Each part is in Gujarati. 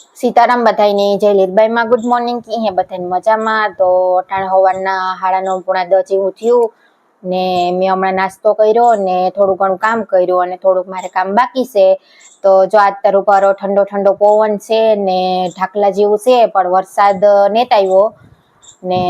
સીતારામ બધાને જય લીરબાઈમાં ગુડ મોર્નિંગ હે બધાને મજામાં. તો અટાણે હવારના હાડા પૂણા દસ જેવું થયું ને મેં હમણાં નાસ્તો કર્યો ને થોડું ઘણું કામ કર્યું અને થોડુંક મારે કામ બાકી છે. તો જો તાર ઉપર ઠંડો ઠંડો પવન છે ને ઢાકલા જેવું છે, પણ વરસાદ નેત આવ્યો ને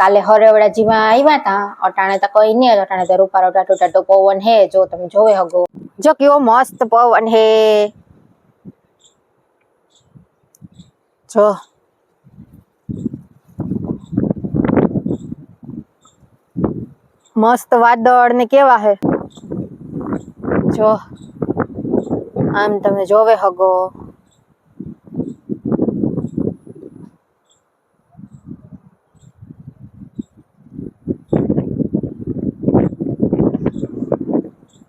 કાલે હરેવડાજીમાં આવ્યા હતા અટાણે તો કઈ નહીં, અટાણે તો રૂપારો ટાટો ટાટો પવન હે જો તમે જોવે હગો. જો કેવો મસ્ત પવન હે જો મસ્ત વાદળ ને કેવા હે જો આમ તમે જોવે હગો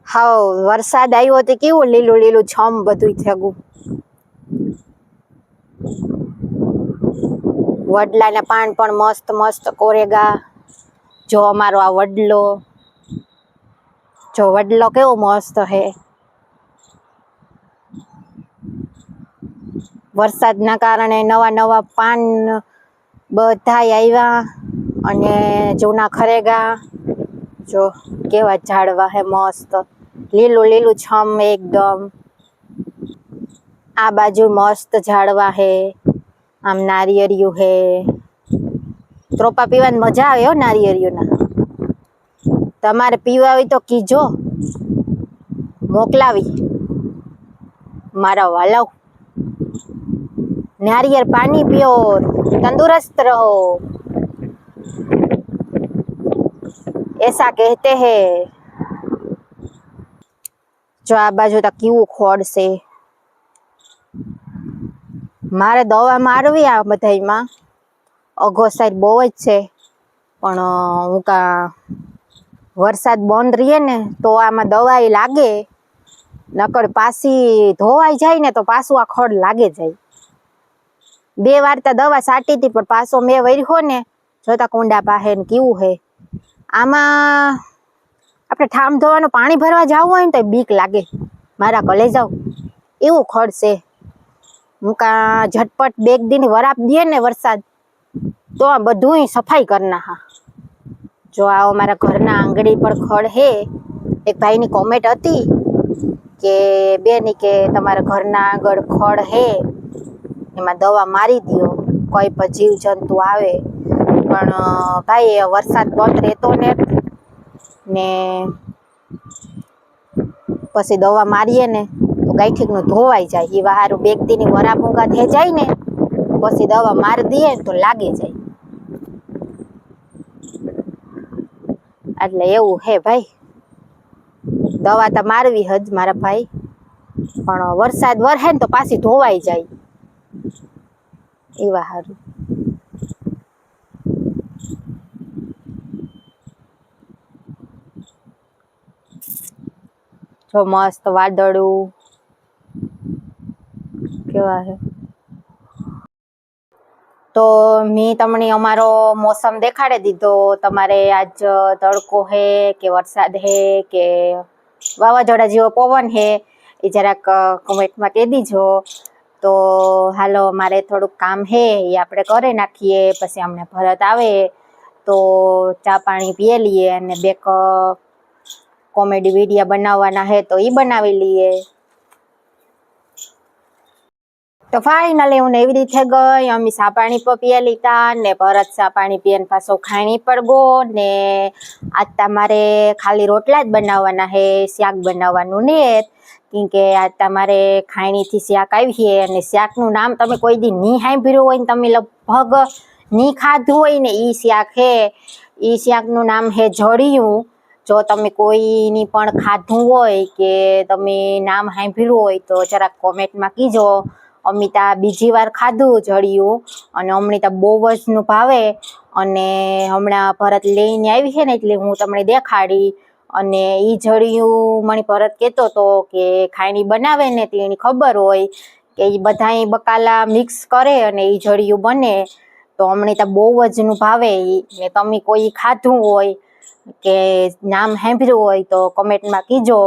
હાવ વરસાદ આવ્યો તો કેવું લીલું લીલું છમ બધું થયું વડલાના પાન પણ મસ્ત મસ્ત કોરેગા. જો અમારો આ વડલો. જો વડલો કેવો મસ્ત હે. વરસાદના કારણે નવા નવા પાન બધા આવ્યા અને જૂના ખરેગા. જો કેવા ઝાડવા હે મસ્ત. લીલું લીલું છમ એકદમ. આ બાજુ મસ્ત ઝાડવા હે. આમ નારિયેરિયું હે. ત્રોપા પીવાની મજા આવે હો નારિયેરિયુંના તમારે પીવા હોય તો કીજો. મોકલાવી. મારા વાલાવ નારિયેર પાણી પીઓ, તંદુરસ્ત રહો. એસા કહેતે હે. જો આ બાજુ તો કેવું ખોડશે મારે દવા મારવી આ બધામાં અઘો સાઈડ બહુ જ છે. પણ હું કા વરસાદ બંધ રહીએ ને તો આમાં દવાઈ લાગે. નકર પાછી ધોવાઈ જાય ને તો પાછું આ ખડ લાગે જાય. બે વાર તો દવા સાટી હતી પણ પાછો મેં વર્યો ને, જોતા કુંડા પાસે ને કેવું હે. આમાં આપણે ઠામ ધોવાનું પાણી ભરવા જવું હોય ને તો બીક લાગે. મારા કલે જાવ એવું ખડ છે. હું કા ઝટપટ બેગ દીને વરાપ દે ને વરસાદ, તો આ બધું સફાઈ કરના હા જો આવો મારા ઘરના આંગળી પર ખડ હે, એક ભાઈની કોમેન્ટ હતી કે, બેની કે તમારા ઘરના આગળ ખડ હે, એમાં દવા મારી દ્યો, કોઈ પણ જીવજંતુ આવે. પણ ભાઈ વરસાદ બંધ રહેતો ને ને પછી દવા મારીએ ને તો ગાંઠીકનું ધોવાઈ જાય એ હારું બેગ દીની વરા ભૂંગા થઈ જાય ને, પછી દવા મારી દઈએ તો લાગી જાય. એટલે એવું હે ભાઈ. દવા તો મારવી હજ મારા ભાઈ. પણ વરસાદ વરહે ને તો પાછી ધોવાઈ જાય. એવા હારું જો મસ્ત વાદળું. કેવા છે? તો મેં તમને અમારો મોસમ દેખાડી દીધો. તમારે આજ તડકો હે કે વરસાદ હે કે વાવાઝોડા જેવો પવન હે એ જરાક કમેન્ટમાં કહી દીજો. તો હાલો, મારે થોડુંક કામ હે, એ આપણે કરી નાખીએ, પછી અમને ભરત આવે. તો ચા પાણી પીએ લઈએ અને બેક કોમેડી વિડીયા બનાવવાના હે તો એ બનાવી લઈએ. તો ફાઇનલી હું એવી રીતે ગઈ, અમે સા પાણી પીએ લીધા ને ભરત સા પાણી પીએ પાછો ખાણી પર ગો ને આજ તમારે ખાલી રોટલા જ બનાવવાના હે, શાક બનાવવાનું ને કેમ કે આજ તમારે ખાણીથી શાક આવી છે અને શાકનું નામ તમે કોઈ દી નહીં સાંભળ્યું હોય ને તમે લગભગ નહીં ખાધું હોય ને એ શાક હે. એ શાકનું નામ હે જડિયું જો તમે કોઈની પણ ખાધું હોય કે તમે નામ સાંભળ્યું હોય તો જરાક કોમેન્ટમાં કીજો. અમિતા બીજી વાર ખાધું જળિયું અને અમૃતા બહુ જ ભાવે અને હમણાં ભરત લઈને આવી છે ને એટલે હું તમને દેખાડી અને એ જળિયું મને ભરત કહેતો હતો કે ખાયણી બનાવે ને તે એની ખબર હોય કે એ બધાય બકાલા મિક્સ કરે અને એ જળિયું બને. તો અમૃતા બહુ જ ભાવે ને તમે કોઈ ખાધું હોય કે નામ સાંભળ્યું હોય તો કોમેન્ટમાં કીજો.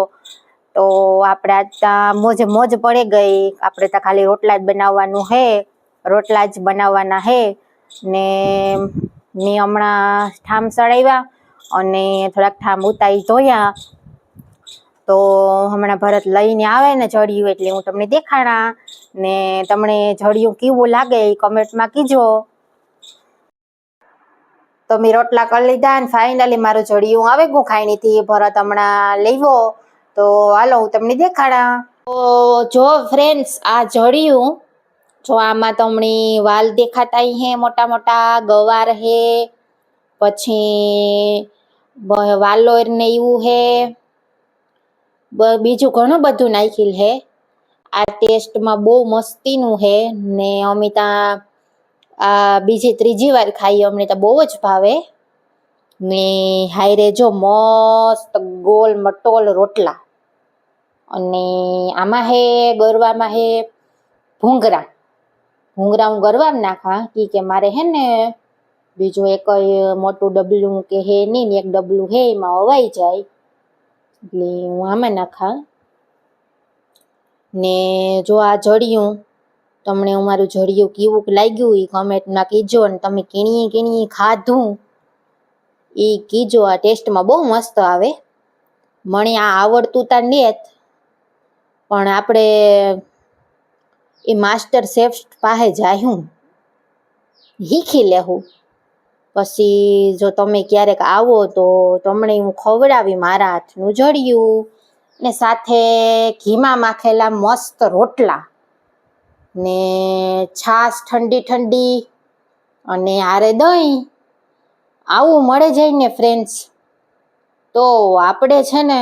તો આપણે ત્યાં મોજ મોજ પડી ગઈ. આપણે તો ખાલી રોટલા જ બનાવવાનું હે, રોટલા જ બનાવવાના હે. ને મેં હમણાં ઠામ સળાવ્યા અને થોડાક ઠામ ઉતારી ધોયા. તો હમણાં ભરત લઈને આવે ને જડિયું એટલે હું તમને દેખાણા ને તમને જડિયું કેવું લાગે એ કમેન્ટમાં કીજો. તો મેં રોટલા કરી લીધા ને ફાઇનલી મારું જડિયું આવે ગયું ખાઈણીથી ભરત હમણાં લેવો. તો હાલો, હું તમને દેખાડા. તો જો ફ્રેન્ડ્સ આ જડિયું જો આમાં તમને વાલ દેખાતા હે, મોટા મોટા ગવાર હે, પછી વાલોર ને એવું હે બીજું ઘણું બધું નાખેલ હે. આ ટેસ્ટમાં બહુ મસ્તીનું હે, ને અમિતા આ બીજી ત્રીજી વાર ખાઈએ, અમને તો બહુ જ ભાવે. ને હાયરે જો મસ્ત ગોલ મટોલ રોટલા. અને આમાં હે, ગરવામાં હે, ભૂંગરા. ભૂંગરા હું ગરવામાં નાખા કી કે મારે હે ને, બીજું એક મોટું ડબલું કે હે નહીં ને એક ડબલું હે, એમાં અવાઈ જાય. એટલે હું આમાં નાખા ને જો આ જડિયું, તમને અમારું જડિયું કેવું લાગ્યું એ કમેન્ટમાં કીજો અને તમે કીણીએ કીણીએ ખાધું. એ કીજો આ ટેસ્ટમાં બહુ મસ્ત આવે. મને આ આવડતું તા નેત પણ આપણે એ માસ્ટર શેફ પાસે જાયું શીખી લેવું પછી જો તમે ક્યારેક આવો તો તમને હું ખવડાવી મારા હાથનું જડિયું ને સાથે ઘીમાં માખેલા મસ્ત રોટલા ને છાશ ઠંડી ઠંડી અને હારે દહીં આવું મળે જાય ને ફ્રેન્ડ્સ તો આપણે છે ને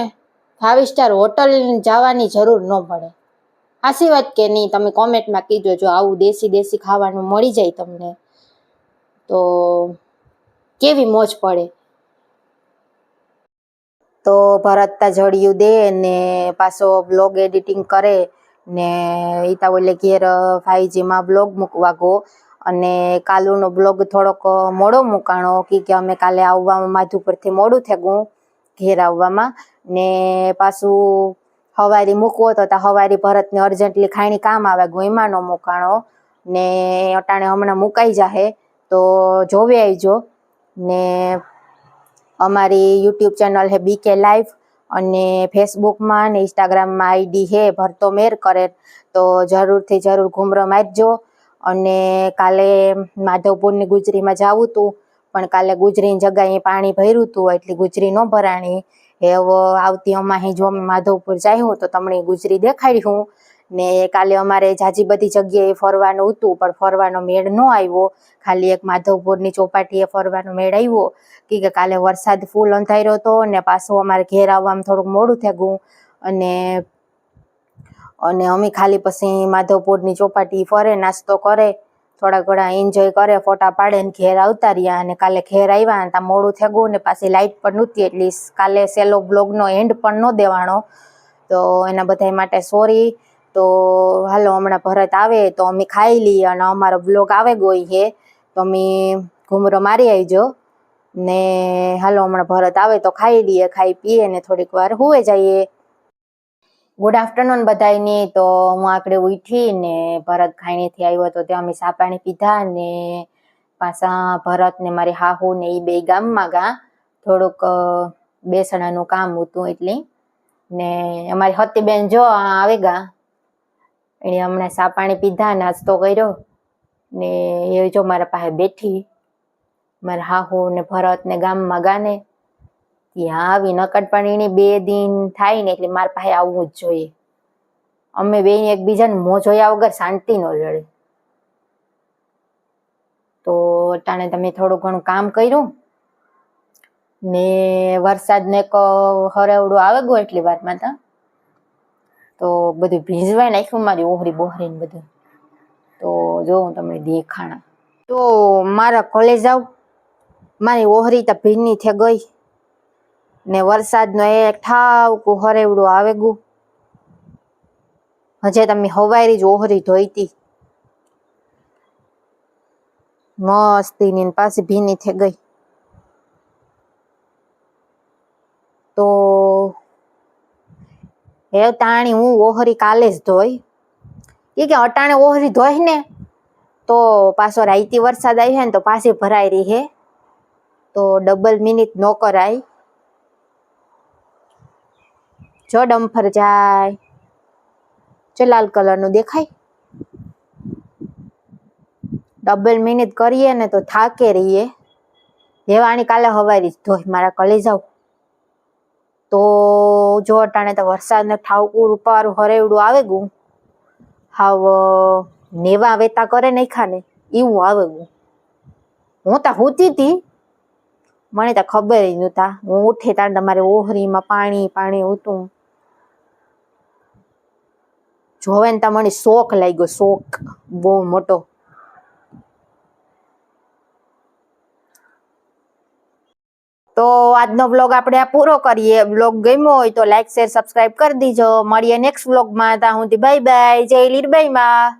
ફાઇવ સ્ટાર હોટલ જવાની જરૂર ન પડે. સાચી વાત કે નહીં, તમે કોમેન્ટમાં કીજો, જો આવું દેશી દેશી ખાવાનું મળી જાય તમને, તો કેવી મોજ પડે. તો ભરતતા જડિયું દે ને પાછો બ્લોગ એડિટિંગ કરે ને ઈતા ઓલે ઘેર ફાઈવજીમાં બ્લોગ મૂકવા ગો. અને કાલુનો બ્લોગ થોડોક મોડો મૂકાણો કી અમે કાલે આવવામાં માધુપુરથી મોડું થયું ઘેર આવવામાં. ને પાછું હવારી મૂકવો તો તા હવારી ભરતને અર્જન્ટલી ખાણી કામ આવે ગોઈમાનો મૂકાણો. ને અટાણે હમણાં મુકાઈ જાહે તો જોવે આવજો ને અમારી યુટ્યુબ ચેનલ હે બીકે લાઈવ અને ફેસબુકમાં ને ઇન્સ્ટાગ્રામમાં આઈડી હે ભરતો મેર કરે તો જરૂરથી જરૂર ઘૂમરો મારજો. અને કાલે માધવપુરની ગુજરીમાં જાવું હતું, પણ કાલે ગુજરીની જગ્યાએ પાણી ભર્યું હતું, એટલે ગુજરી ન ભરાણી. એવો આવતી અમાહી જો અમે માધવપુર જાયું તો તમને ગુજરી દેખાડ્યું ને કાલે અમારે જાજી બધી જગ્યાએ ફરવાનું હતું, પણ ફરવાનો મેળ ન આવ્યો. ખાલી એક માધવપુરની ચોપાટીએ ફરવાનો મેળ આવ્યો, કી કે કાલે વરસાદ ફૂલ અંધાર્યો હતો ને પાછું અમારે ઘેર આવવામાં થોડુંક મોડું થયું. અને અને અમે ખાલી પછી માધવપુરની ચોપાટી ફરે, નાસ્તો કરે, થોડા ઘણા એન્જોય કરે, ફોટા પાડે ને ઘેર આવતા રહ્યા અને કાલે ઘેર આવ્યા ને ત્યાં મોડું થેગું ને પાછી લાઇટ પણ નહોતી, એટલી કાલે સેલો બ્લોગનો એન્ડ પણ ન દેવાનો. તો એના બધા માટે સોરી તો હાલો, હમણાં ભરત આવે તો અમે ખાઈ લઈએ અને અમારો બ્લોગ આવે ગોઈ હે. તો અમે ઘૂમરો મારી આવજો. ને હાલો, હમણાં ભરત આવે તો ખાઈ લઈએ, ખાઈ પીએ ને થોડીક વાર હુએ જઈએ. ગુડ આફ્ટરનૂન બધાયની. તો હું આકડે ઉઠી ને ભરત ખાઈણીથી આવ્યો તો ત્યાં અમે સા પાણી પીધા ને પાછા ભરત ને મારી હાહુ ને એ બે ગામમાં ગા. થોડુંક બેસણાનું કામ હતું એટલે. ને અમારી હતી બેન જો આવે ગા. એણે હમણાં સા પાણી પીધા, નાસ્તો કર્યો ને એ જો મારા પાસે બેઠી. મારા હાહુ ને ભરત ને ગામમાં ગાને ત્યાં આવી નકટ પણ એની બે દિન થાય ને એટલે મારા પાસે આવવું જ જોઈએ. અમે બે એકબીજાને મોં જોયા વગર શાંતિ ન લડે તો અટાણે તમે થોડું ઘણું કામ કર્યું. ને વરસાદને હરવડું આવે ગયો એટલી વારમાં તા. તો બધું ભીંજવાય નાખ્યું મારી ઓહરી બોહરી ને બધું. તો જો હું તમને દેખાણા. તો મારા કોલેજ આવ મારી ઓહરી તો ભીની થઈ ગઈ. ને વરસાદનો એક ઠાવકું હરેવડું આવે ગયું હજે તમે હવારી જ ઓહરી ધોઈતી. મસ્તીની ને પાછી ભીની થઈ ગઈ. તો એ તાણી હું ઓહરી કાલે જ ધોઈ. એ કે અટાણે ઓહરી ધોઈ ને તો પાછો રાઈતી વરસાદ આવી હે ને તો પાછી ભરાઈ રહી હે. તો ડબલ મિનિટ નો કરાય. જો ડમ્ફર જાય. જો લાલ કલરનું દેખાય. ડબલ મિનિટ કરીએ ને તો થાકે રહીએ. રેવાણી કાલે હવારી ધોઈ મારા કલે જાવ તો જો અટાણે તો વરસાદને ઠાવકું રૂપારું હરેવડું આવે ગું હાવ, નેવા વેતા કરે નહીં ખાને એવું આવે ગું હું તો હોતી હતી મને તો ખબર જ નહોતા. હું ઉઠે તાર તમારે ઓહરીમાં પાણી પાણી ઉતું. જોવે ને મને શોખ લાગ્યો, શોખ. બહુ મોટો. તો આજનો બ્લોગ આપણે આ પૂરો કરીએ. બ્લોગ ગમ્યો હોય તો લાઈક, શેર સબસ્ક્રાઈબ કરી દીજો. મળીએ નેક્સ્ટ બ્લોગમાં ત્યાં સુધી બાય બાય જય લીરબાઈમાં.